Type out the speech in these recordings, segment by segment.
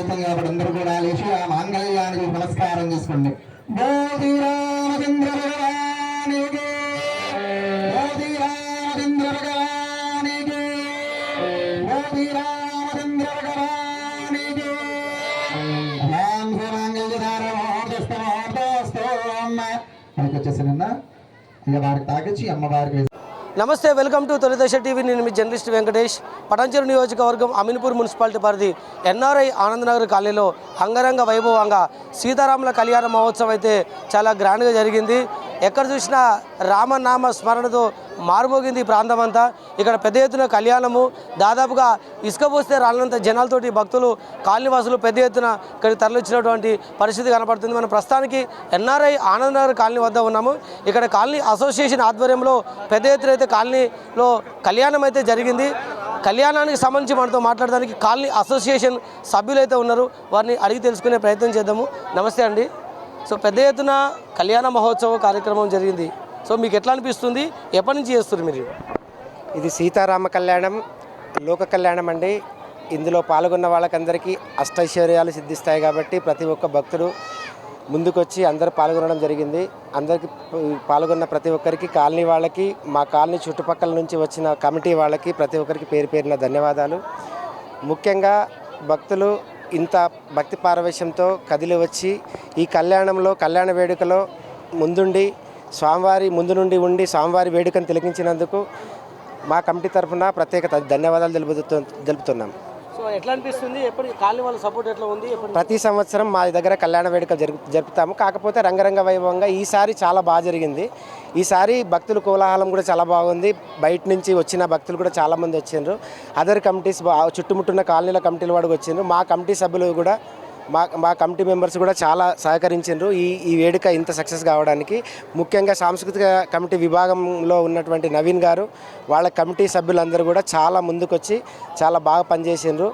ప్రయత్నం కాబట్టి అందరూ కూడా లేచి ఆ మాంగళ్యానికి నమస్కారం చేసుకోండి బోధి రామచంద్ర భగవానికి బోధి రామచంద్ర భగవానికి బోధి రామచంద్ర భగవానికి రామ్ మనకి వచ్చేసిన వారికి తాకిచ్చి అమ్మవారికి నమస్తే వెల్కమ్ టు తొలిదశ టీవీ. నేను మీ జర్నలిస్ట్ వెంకటేష్. పటాంచెరు నియోజకవర్గం అమీన్పూర్ మున్సిపాలిటీ పరిధి ఎన్ఆర్ఐ ఆనందనగర్ కాలనీలో అంగరంగ వైభవంగా సీతారాముల కళ్యాణ మహోత్సవం అయితే చాలా గ్రాండ్గా జరిగింది. ఎక్కడ చూసినా రామనామ స్మరణతో మారుమోగింది ఈ ప్రాంతం అంతా. ఇక్కడ పెద్ద ఎత్తున కళ్యాణము దాదాపుగా ఇసుక పోస్తే రాళ్ళంత జనాలతోటి భక్తులు కాలనీవాసులు పెద్ద ఎత్తున ఇక్కడికి తరలిచ్చినటువంటి పరిస్థితి కనపడుతుంది. మనం ప్రస్తుతానికి ఎన్ఆర్ఐ ఆనందనగర్ కాలనీ వద్ద ఉన్నాము. ఇక్కడ కాలనీ అసోసియేషన్ ఆధ్వర్యంలో పెద్ద ఎత్తున అయితే కాలనీలో కళ్యాణం అయితే జరిగింది. కళ్యాణానికి సంబంధించి మనతో మాట్లాడడానికి కాలనీ అసోసియేషన్ సభ్యులు అయితే ఉన్నారు. వారిని అడిగి తెలుసుకునే ప్రయత్నం చేద్దాము. నమస్తే అండి. సో పెద్ద ఎత్తున కళ్యాణ మహోత్సవ కార్యక్రమం జరిగింది. సో మీకు ఎట్లా అనిపిస్తుంది? ఎప్పటి నుంచి చేస్తారు మీరు? ఇది సీతారామ కళ్యాణం లోక కళ్యాణం అండి. ఇందులో పాల్గొన్న వాళ్ళకందరికీ అష్టైశ్వర్యాలు సిద్ధిస్తాయి కాబట్టి ప్రతి ఒక్క భక్తుడు ముందుకొచ్చి అందరు పాల్గొనడం జరిగింది. అందరికి పాల్గొన్న ప్రతి ఒక్కరికి కాలనీ వాళ్ళకి మా కాలనీ చుట్టుపక్కల నుంచి వచ్చిన కమిటీ వాళ్ళకి ప్రతి ఒక్కరికి పేరు పేరిన ధన్యవాదాలు. ముఖ్యంగా భక్తులు ఇంత భక్తి పారవేశంతో కదిలి వచ్చి ఈ కళ్యాణంలో కళ్యాణ వేడుకలో ముందుండి స్వామివారి ముందు నుండి ఉండి స్వామివారి వేడుకను తిలకించినందుకు మా కమిటీ తరఫున ప్రత్యేక ధన్యవాదాలు తెలుపుతూ తెలుపుతున్నాం. సో ఎట్లా అనిపిస్తుంది? ఎప్పుడు కాలనీ వాళ్ళ సపోర్ట్ ఎట్లా ఉంది? ప్రతి సంవత్సరం మా దగ్గర కళ్యాణ వేడుక జరుపు జరుపుతాము. కాకపోతే రంగరంగ వైభవంగా ఈసారి చాలా బాగా జరిగింది. ఈసారి భక్తుల కోలాహలం కూడా చాలా బాగుంది. బయట నుంచి వచ్చిన భక్తులు కూడా చాలామంది వచ్చిండ్రు. అదర్ కమిటీస్ చుట్టుముట్టున్న కాలనీల కమిటీల వాడికి వచ్చిండ్రు. మా కమిటీ సభ్యులు కూడా మా మా కమిటీ మెంబర్స్ కూడా చాలా సహకరించారు ఈ ఈ వేడుక ఇంత సక్సెస్ కావడానికి. ముఖ్యంగా సాంస్కృతిక కమిటీ విభాగంలో ఉన్నటువంటి నవీన్ గారు వాళ్ళ కమిటీ సభ్యులందరూ కూడా చాలా ముందుకొచ్చి చాలా బాగా పనిచేసిండ్రు.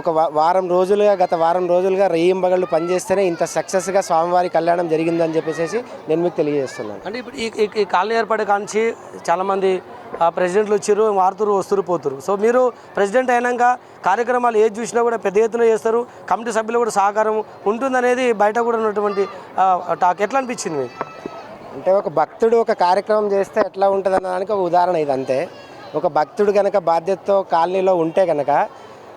ఒక వారం రోజులుగా గత వారం రోజులుగా రెయ్యింబగళ్ళు పనిచేస్తేనే ఇంత సక్సెస్గా స్వామివారి కళ్యాణం జరిగిందని చెప్పేసి నేను మీకు తెలియజేస్తున్నాను. అంటే ఇప్పుడు ఈ కాలనీ ఏర్పడే కాంచి చాలామంది ప్రెసిడెంట్లు వచ్చారు మారుతురు వస్తురు పోతురు. సో మీరు ప్రెసిడెంట్ అయినాక కార్యక్రమాలు ఏది చూసినా కూడా పెద్ద ఎత్తున చేస్తారు. కమిటీ సభ్యులు కూడా సహకారం ఉంటుందనేది బయట కూడా ఉన్నటువంటి టాక్. ఎట్లా అనిపించింది మీకు? అంటే ఒక భక్తుడు ఒక కార్యక్రమం చేస్తే ఎట్లా ఉంటుంది అన్నదానికి ఒక ఉదాహరణ ఇది అంతే ఒక భక్తుడు కనుక బాధ్యతతో కాలనీలో ఉంటే కనుక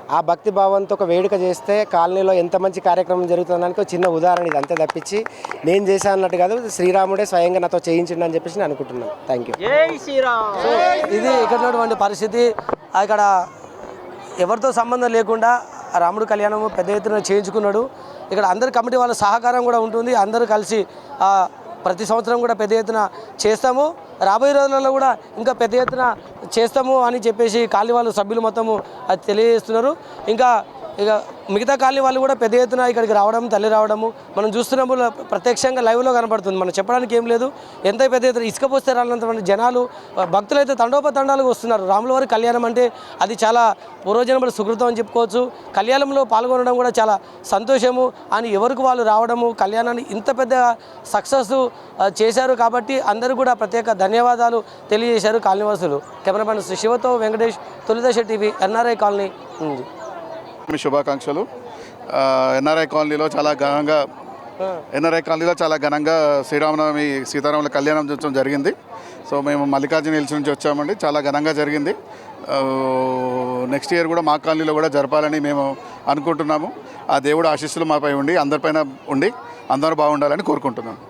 ఆ భక్తి భావంతో ఒక వేడుక చేస్తే కాలనీలో ఎంత మంచి కార్యక్రమం జరుగుతుందడానికి ఒక చిన్న ఉదాహరణ ఇది అంతే తప్పించి నేను చేశాను అన్నట్టు కాదు శ్రీరాముడే స్వయంగా నాతో చేయించిండు అని చెప్పేసి నేను అనుకుంటున్నాను. థ్యాంక్ యూ ఇది ఇక్కడ ఉన్నటువంటి పరిస్థితి. ఆ ఇక్కడ ఎవరితో సంబంధం లేకుండా రాముడు కళ్యాణం పెద్ద ఎత్తున చేయించుకున్నాడు. ఇక్కడ అందరి కమిటీ వాళ్ళ సహకారం కూడా ఉంటుంది. అందరూ కలిసి ఆ, ప్రతి సంవత్సరం కూడా పెద్ద ఎత్తున చేస్తాము. రాబోయే రోజులలో కూడా ఇంకా పెద్ద ఎత్తున చేస్తాము అని చెప్పేసి కాలనీ వాళ్ళు సభ్యులు మొత్తము అది తెలియజేస్తున్నారు. ఇంకా ఇక మిగతా కాలనీ వాళ్ళు కూడా పెద్ద ఎత్తున ఇక్కడికి రావడం తల్లి రావడము మనం చూస్తున్నప్పుడు ప్రత్యక్షంగా లైవ్లో కనపడుతుంది మనం చెప్పడానికి ఏం లేదు. ఎంత పెద్ద ఎత్తున ఇసుక పోస్తే జనాలు భక్తులు భక్తులైతే తండోపతండాలుగా వస్తున్నారు. రాములవారి కళ్యాణం అంటే అది చాలా పూర్వజన్మల సుకృతం అని చెప్పుకోవచ్చు. కళ్యాణంలో పాల్గొనడం కూడా చాలా సంతోషము. అని ఎవరికి వాళ్ళు రావడము కళ్యాణాన్ని ఇంత పెద్ద సక్సెస్ చేశారు కాబట్టి అందరూ కూడా ప్రత్యేక ధన్యవాదాలు తెలియజేశారు కాలనీవాసులు. కెమెరామెన్ శివతో వెంకటేష్ తొలిదశ టీవీ ఎన్ఆర్ఐ కాలనీ ఉంది. మీ శుభాకాంక్షలు. ఎన్ఆర్ఐ కాలనీలో చాలా ఘనంగా ఎన్ఆర్ఐ కాలనీలో చాలా ఘనంగా శ్రీరామనవమి సీతారాముల కళ్యాణం చూడటం జరిగింది. సో మేము మల్లికార్జున హిల్స్ నుంచి వచ్చామండి. చాలా ఘనంగా జరిగింది. నెక్స్ట్ ఇయర్ కూడా మా కాలనీలో కూడా జరపాలని మేము అనుకుంటున్నాము. ఆ దేవుడు ఆశీస్సులు మాపై ఉండి అందరిపైన ఉండి అందరూ బాగుండాలని కోరుకుంటున్నాను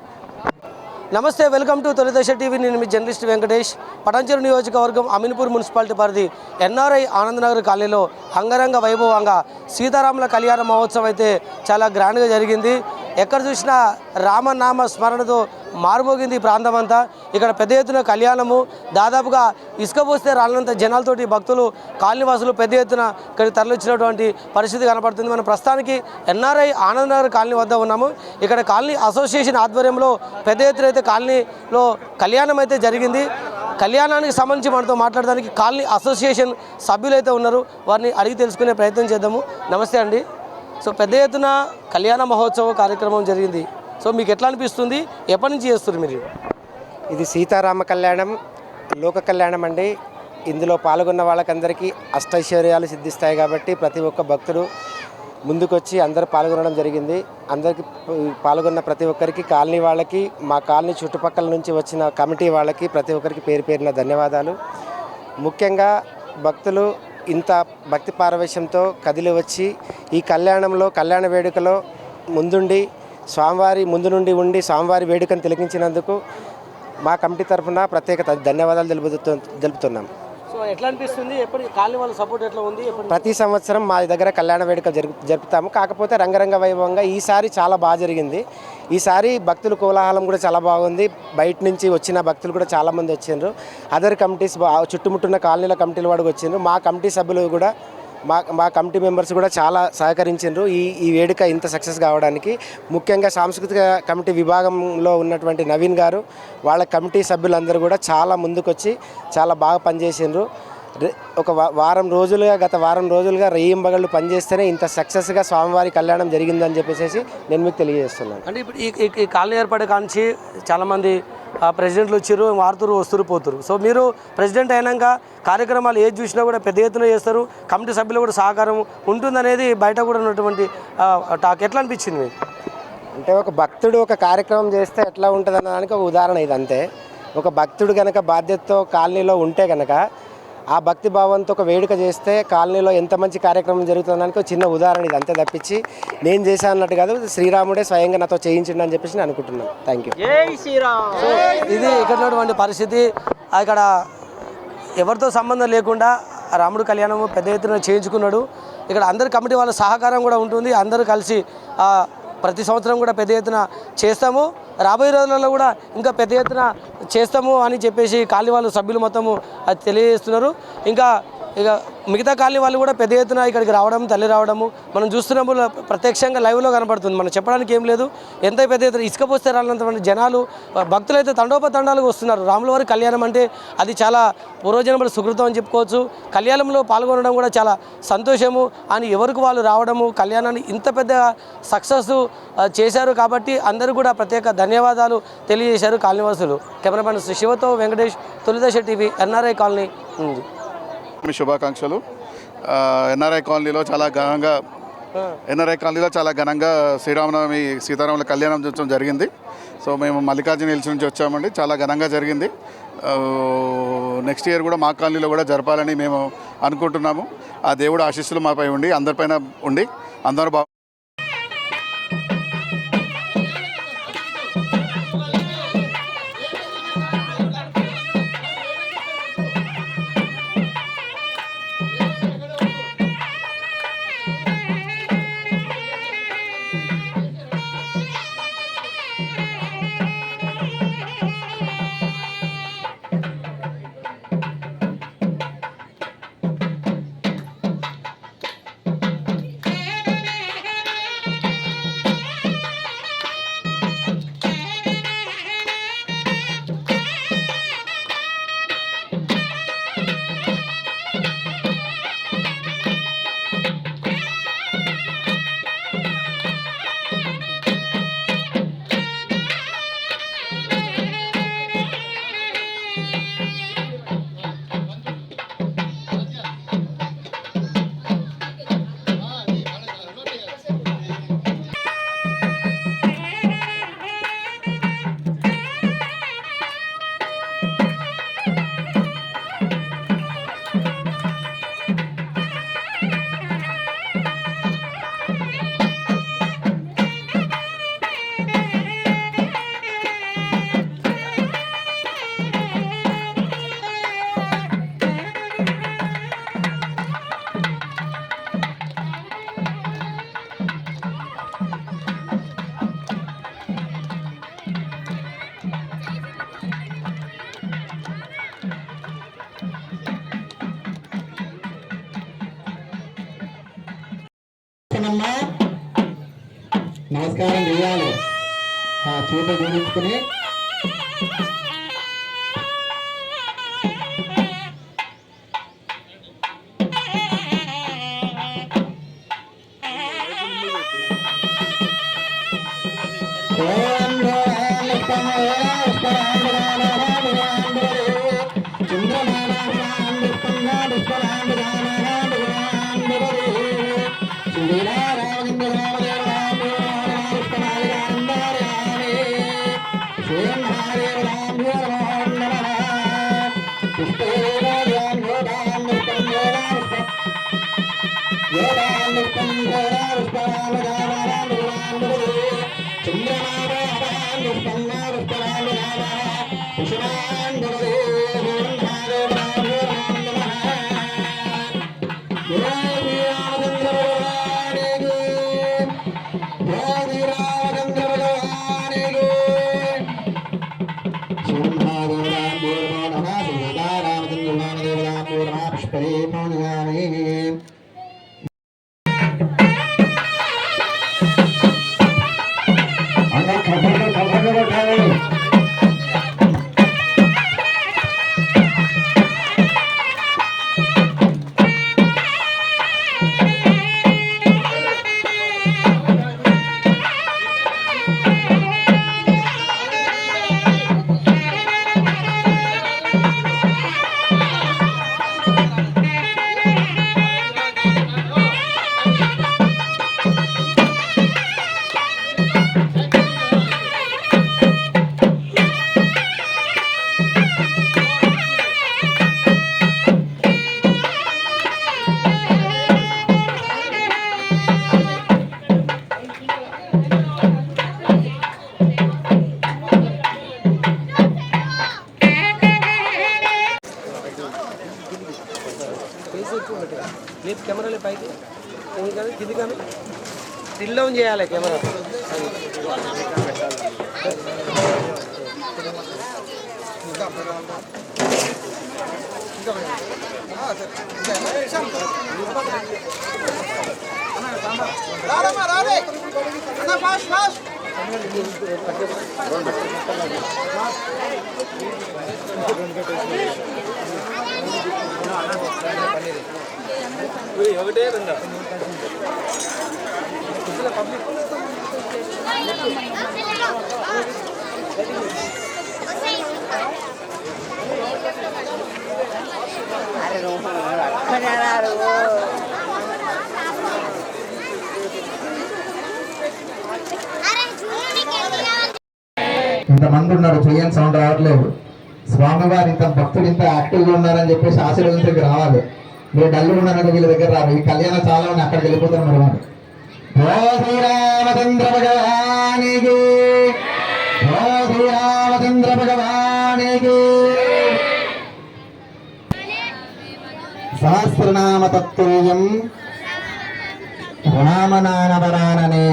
నమస్తే వెల్కమ్ టు తొలిదశ టీవీ. నేను మీ జర్నలిస్ట్ వెంకటేష్. పటాంచెరు నియోజకవర్గం అమీన్పూర్ మున్సిపాలిటీ పరిధి ఎన్ఆర్ఐ ఆనందనగర్ కాలనీలో అంగరంగ వైభవంగా సీతారాముల కళ్యాణ మహోత్సవం అయితే చాలా గ్రాండ్గా జరిగింది. ఎక్కడ చూసినా రామనామ స్మరణతో మారుమోగింది ఈ ప్రాంతం అంతా ఇక్కడ పెద్ద ఎత్తున కళ్యాణము దాదాపుగా ఇసుక పోస్తే రాళ్ళంత జనాలతోటి భక్తులు కాలనీవాసులు పెద్ద ఎత్తున తరలిచ్చినటువంటి పరిస్థితి కనపడుతుంది. మనం ప్రస్తుతానికి ఎన్ఆర్ఐ ఆనందనగర్ కాలనీ వద్ద ఉన్నాము. ఇక్కడ కాలనీ అసోసియేషన్ ఆధ్వర్యంలో పెద్ద ఎత్తున అయితే కాలనీలో కళ్యాణం అయితే జరిగింది. కళ్యాణానికి సంబంధించి మనతో మాట్లాడడానికి కాలనీ అసోసియేషన్ సభ్యులైతే ఉన్నారు. వారిని అడిగి తెలుసుకునే ప్రయత్నం చేద్దాము. నమస్తే అండి. సో పెద్ద ఎత్తున కళ్యాణ మహోత్సవ కార్యక్రమం జరిగింది. సో మీకు ఎట్లా అనిపిస్తుంది? ఎప్పటి నుంచి చేస్తారు మీరు? ఇది సీతారామ కళ్యాణం లోక కళ్యాణం అండి. ఇందులో పాల్గొన్న వాళ్ళకందరికీ అష్టైశ్వర్యాలు సిద్ధిస్తాయి కాబట్టి ప్రతి ఒక్క భక్తుడు ముందుకొచ్చి అందరూ పాల్గొనడం జరిగింది. అందరికి పాల్గొన్న ప్రతి ఒక్కరికి కాలనీ వాళ్ళకి మా కాలనీ చుట్టుపక్కల నుంచి వచ్చిన కమిటీ వాళ్ళకి ప్రతి ఒక్కరికి పేరు పేరిన ధన్యవాదాలు. ముఖ్యంగా భక్తులు ఇంత భక్తి పారవేశంతో కదిలి వచ్చి ఈ కళ్యాణంలో కళ్యాణ వేడుకలో ముందుండి స్వామివారి ముందు నుండి ఉండి స్వామివారి వేడుకను తిలకించినందుకు మా కమిటీ తరఫున ప్రత్యేక ధన్యవాదాలు తెలుపుతు తెలుపుతున్నాం. సో ఎట్లా అనిపిస్తుంది? ఎప్పుడు కాలనీ వాళ్ళ సపోర్ట్ ఎట్లా ఉంది? ప్రతి సంవత్సరం మా దగ్గర కళ్యాణ వేడుక జరుపు జరుపుతాము. కాకపోతే రంగరంగ వైభవంగా ఈసారి చాలా బాగా జరిగింది. ఈసారి భక్తుల కోలాహలం కూడా చాలా బాగుంది. బయట నుంచి వచ్చిన భక్తులు కూడా చాలామంది వచ్చిండ్రు. అదర్ కమిటీస్ చుట్టుముట్టున్న కాలనీల కమిటీల వాడికి వచ్చిండ్రు. మా కమిటీ సభ్యులు కూడా మా మా కమిటీ మెంబర్స్ కూడా చాలా సహకరించారు ఈ ఈ వేడుక ఇంత సక్సెస్ కావడానికి. ముఖ్యంగా సాంస్కృతిక కమిటీ విభాగంలో ఉన్నటువంటి నవీన్ గారు వాళ్ళ కమిటీ సభ్యులందరూ కూడా చాలా ముందుకొచ్చి చాలా బాగా పనిచేసిండ్రు. ఒక వారం రోజులుగా గత వారం రోజులుగా రెయ్యింబగళ్ళు పనిచేస్తేనే ఇంత సక్సెస్గా స్వామివారి కళ్యాణం జరిగిందని చెప్పేసి నేను మీకు తెలియజేస్తున్నాను. అంటే ఇప్పుడు ఈ ఈ- కాలనీ ఏర్పడే కాంచి చాలామంది ప్రెసిడెంట్లు వచ్చారు మారుతురు వస్తురు పోతురు. సో మీరు ప్రెసిడెంట్ అయినాక కార్యక్రమాలు ఏది చూసినా కూడా పెద్ద ఎత్తున చేస్తారు. కమిటీ సభ్యులు కూడా సహకారం ఉంటుందనేది బయట కూడా ఉన్నటువంటి టాక్. ఎట్లా అనిపించింది మీకు? అంటే ఒక భక్తుడు ఒక కార్యక్రమం చేస్తే ఎట్లా ఉంటుంది అన్నదానికి ఒక ఉదాహరణ ఇది అంతే ఒక భక్తుడు కనుక బాధ్యతతో కాలనీలో ఉంటే కనుక ఆ భక్తి భావంతో ఒక వేడుక చేస్తే కాలనీలో ఎంత మంచి కార్యక్రమం జరుగుతుందడానికి ఒక చిన్న ఉదాహరణ ఇది అంతే తప్పించి నేను చేశాను అన్నట్టు కాదు శ్రీరాముడే స్వయంగా నాతో చేయించిండు అని చెప్పేసి నేను అనుకుంటున్నాను. థ్యాంక్ యూ ఇది ఇక్కడ పరిస్థితి. అక్కడ ఎవరితో సంబంధం లేకుండా రాముడు కళ్యాణం పెద్ద ఎత్తున చేయించుకున్నాడు. ఇక్కడ అందరి కమిటీ వాళ్ళ సహకారం కూడా ఉంటుంది. అందరూ కలిసి ఆ, ప్రతి సంవత్సరం కూడా పెద్ద ఎత్తున చేస్తాము. రాబోయే రోజులలో కూడా ఇంకా పెద్ద ఎత్తున చేస్తాము అని చెప్పేసి కాలనీ వాళ్ళు సభ్యులు మొత్తము అది తెలియజేస్తున్నారు. ఇంకా ఇక మిగతా కాలనీ వాళ్ళు కూడా పెద్ద ఎత్తున ఇక్కడికి రావడం తల్లి రావడము మనం చూస్తున్నప్పుడు ప్రత్యక్షంగా లైవ్లో కనపడుతుంది. మనం చెప్పడానికి ఏం లేదు. ఎంత పెద్ద ఎత్తున ఇసుక పోస్తే రాలంతమంది జనాలు భక్తులు అయితే తండోపతండాలుగా వస్తున్నారు. రాముల వారి కళ్యాణం అంటే అది చాలా పూర్వజన్మల సుకృతం అని చెప్పుకోవచ్చు. కళ్యాణంలో పాల్గొనడం కూడా చాలా సంతోషము. అని ఎవరికి వాళ్ళు రావడము కళ్యాణాన్ని ఇంత పెద్ద సక్సెస్ చేశారు కాబట్టి అందరూ కూడా ప్రత్యేక ధన్యవాదాలు తెలియజేశారు కాలనీవాసులు. కెమెరామెన్ శ్రీ శివతో వెంకటేష్ తొలిదశ టీవీ ఎన్ఆర్ఐ కాలనీ. ఉంది మీ శుభాకాంక్షలు. ఎన్ఆర్ఐ కాలనీలో చాలా ఘనంగా ఎన్ఆర్ఐ కాలనీలో చాలా ఘనంగా శ్రీరామనవమి సీతారాముల కళ్యాణం చూడటం జరిగింది. సో మేము మల్లికార్జున హిల్స్ నుంచి వచ్చామండి. చాలా ఘనంగా జరిగింది. నెక్స్ట్ ఇయర్ కూడా మా కాలనీలో కూడా జరపాలని మేము అనుకుంటున్నాము. ఆ దేవుడు ఆశీస్సులు మాపై ఉండి అందరిపైన ఉండి అందరూ బాగా ఆ చూట చూపించుకుని ఓం చంద్రమాన Yeah. స్టిల్ డౌన్ చేయాలి కెమెరా ఇంతమంది ఉన్నారు చెయ్యని సౌండ్ రావట్లేదు. స్వామివారు ఇంత భక్తులు ఇంత యాక్టివ్గా ఉన్నారని చెప్పేసి ఆశీర్వదించడానికి రావాలి. మీరు డల్లు ఉన్నారని వీళ్ళ దగ్గర రారు ఈ కళ్యాణం చాలా ఉన్నాయి అక్కడికి వెళ్ళిపోతారు మరి వాళ్ళు. శ్రీరామచంద్ర భగవానికి ఓ శ్రీరామచంద్ర భగవానికి సహస్రనామ తత్తుల్యం రామనానవరాననే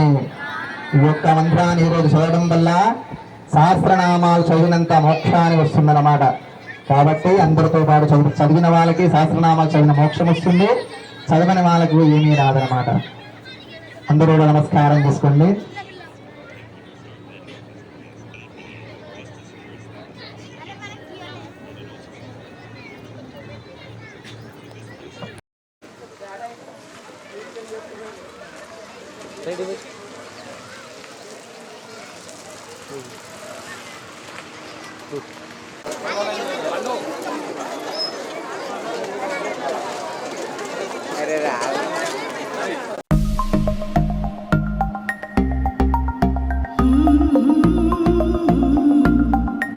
ఈ యొక్క మంత్రాన్ని ఈరోజు చదవడం వల్ల సహస్రనామాలు చదివినంత మోక్షాన్ని వస్తుందన్నమాట. కాబట్టి అందరితో పాటు చదువు చదివిన వాళ్ళకి సహస్రనామాలు చదివిన మోక్షం వస్తుంది. చదవని వాళ్ళకు ఏమీ రాదనమాట అందరూ కూడా నమస్కారం చేసుకోండి. రైట్